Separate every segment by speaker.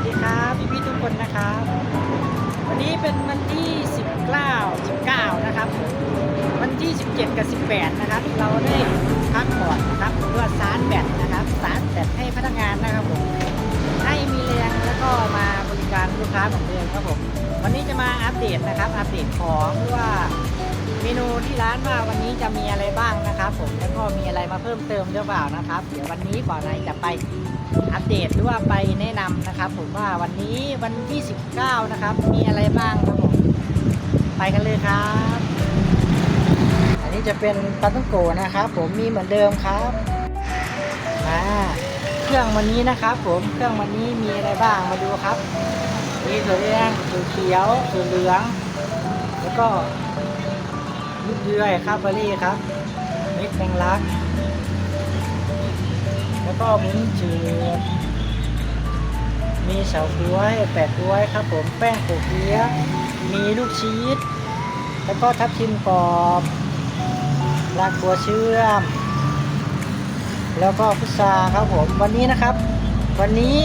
Speaker 1: สดีครับพี่พี่ทุกคนนะครับ วันนี้เป็นวันที่ 19 19 นะครับ วันที่ 17 กับ 18 นะครับ เราได้พักผ่อนนะครับเพื่อสารแบตนะครับ สารแบตให้พนักงานนะครับผมให้มีแรงแล้วก็มาบริการลูกค้าของเดิมครับผมวันนี้จะมาอัปเดตนะครับ อัปเดตของว่า เมนูที่ร้านว่าวันนี้จะมีอะไรบ้างนะครับผมแล้วก็มีอะไรมาเพิ่มเติมหรือเปล่านะครับ เดี๋ยววันนี้ก่อนนายจะไปอัปเดตหรือว่าไปแนะนำนะครับ ผมว่าวันนี้วันที่19นะครับ มีอะไรบ้างครับผมไปกันเลยครับ อันนี้จะเป็นปลาต้องโกนะครับ ผมมีเหมือนเดิมครับอ่าเครื่องวันนี้นะครับ ผมเครื่องวันนี้มีอะไรบ้างมาดูครับมีถั่วแดงถั่วเขียวถั่วเหลือง แล้วก็ ลูกเดือยครับเบอรี่ครับมิกแมงลัก แล้วก็หมุนจืดมีเฉาก้วยแปดก้วยครับผมแป้งโขเกี๊ยมีลูกชีสแล้วก็ทับทิมกรอบรากบัวเชื่อม แล้วก็พุทราครับผมวันนี้นะครับ วันนี้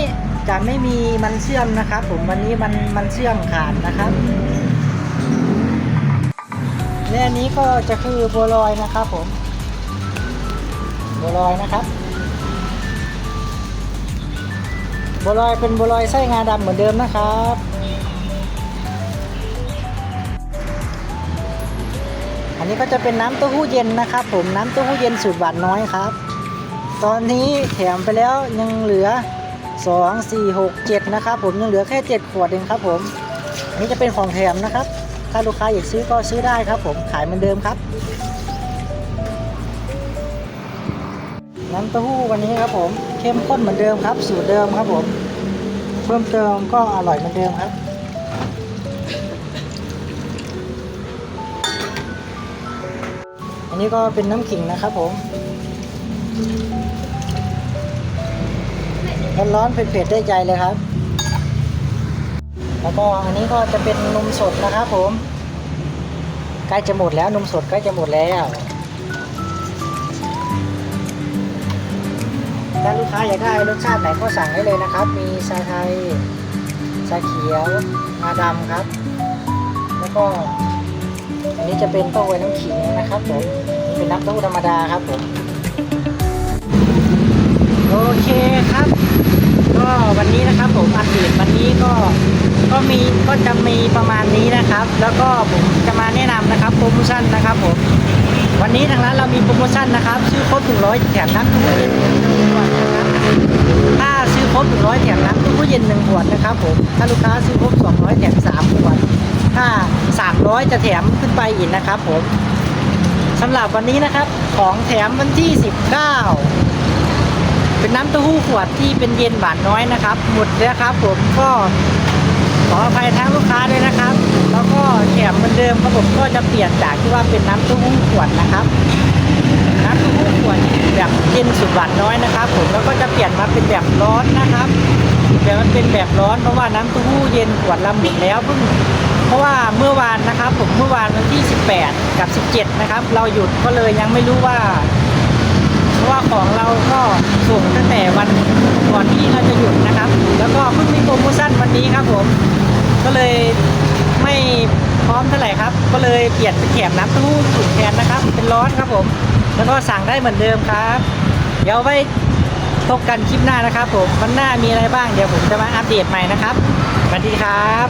Speaker 1: จะไม่มีมันเชื่อมนะครับ ผมวันนี้มันมันเชื่อมขาดนะครับ และอันนี้ก็จะคือบัวลอยนะครับผม บัวลอยนะครับ บัวลอยเป็นบัวลอยไส้งาดำเหมือนเดิมนะครับอันนี้ก็จะเป็นน้ำเต้าหู้เย็นนะครับ ผมน้ำเต้าหู้เย็นสูตรหวานน้อยครับ ตอนนี้แถมไปแล้วยังเหลือ 2 4 6 7 นะครับ ผมยังเหลือแค่ 7 ขวดเองครับ ผมนี่จะเป็นของแถมนะครับ ถ้าลูกค้าอยากซื้อก็ซื้อได้ครับ ผมขายเหมือนเดิมครับ น้ำเต้าหู้วันนี้ครับ ผมเข้มข้นเหมือนเดิมครับ สูตรเดิมครับผม เพิ่มเติมก็อร่อยเหมือนเดิมครับอันนี้ก็เป็นน้ำขิงนะครับผม ร้อนๆเผ็ดๆได้ใจเลยครับ แล้วก็อันนี้ก็จะเป็นนมสดนะครับผม ใกล้จะหมดแล้วนมสดใกล้จะหมดแล้วถ้าลูกค้าอยากได้รสชาติไหนก็สั่งได้เลยนะครับ มีชาไทยชาเขียวงาดำครับ แล้วก็อันนี้จะเป็นเต้าหวน้ำขิงนะครับผมเป็นน้ำเต้าหู้ธรรมดาครับผมโอเคครับ ก็วันนี้นะครับผมอัปเดต มีก็จะมีประมาณนี้นะครับ แล้วก็ผมจะมาแนะนำนะครับโปรโมชั่นนะครับผมวันนี้ทางร้านเรามีโปรโมชั่นนะครับ ซื้อครบถึงร้อยแถมน้ำเต้าหู้เย็นหนึ่งขวดนะครับถ้าซื้อครบถึงร้อยแถมน้ำเต้าหู้เย็นหนึ่งขวดนะครับผมถ้าลูกค้าซื้อครบสองร้อยแถมสามขวดถ้าสามร้อยจะแถมขึ้นไปอีกนะครับผมสำหรับวันนี้นะครับของแถมวันที่สิบเก้าเป็นน้ำเต้าหู้ขวดที่เป็นเย็นหวานน้อยนะครับ หมดแล้วครับผมก็ ขออภัยทั้งลูกค้าด้วยนะครับ แล้วก็แถมเหมือนเดิมรับผมก็จะเปลี่ยนจากที่ว่าเป็นน้ำเต้าหู้ขวดนะครับน้ำเต้าหู้ขวดแบบเย็นสุดหวานน้อยนะครับ ผมแล้วก็จะเปลี่ยนมาเป็นแบบร้อนนะครับแบบมันเป็นแบบร้อนเพราะว่าน้ำเต้าหู้เย็นขวดละหมดแล้วเพิ่งเพราะว่าเมื่อวานนะครับ ผมเมื่อวานวันที่ 18 กับ 17 นะครับ เราหยุดก็เลยยังไม่รู้ว่า ราะว่าของเราก็ส่งตั้งแต่วันก่อนที่เราจะหยุดนะครับ แล้วก็เพิ่งมีโปรโมชั่นวันนี้ครับผมก็เลยไม่พร้อมเท่าไหร่ครับ ก็เลยเปลี่ยนเป็นแถมน้ำตู้สุดแทนนะครับ เป็นร้อนครับผม แล้วก็สั่งได้เหมือนเดิมครับ เดี๋ยวไว้พบกันคลิปหน้านะครับผมวันหน้ามีอะไรบ้างเดี๋ยวผมจะมาอัปเดตใหม่นะครับสวัสดีครับ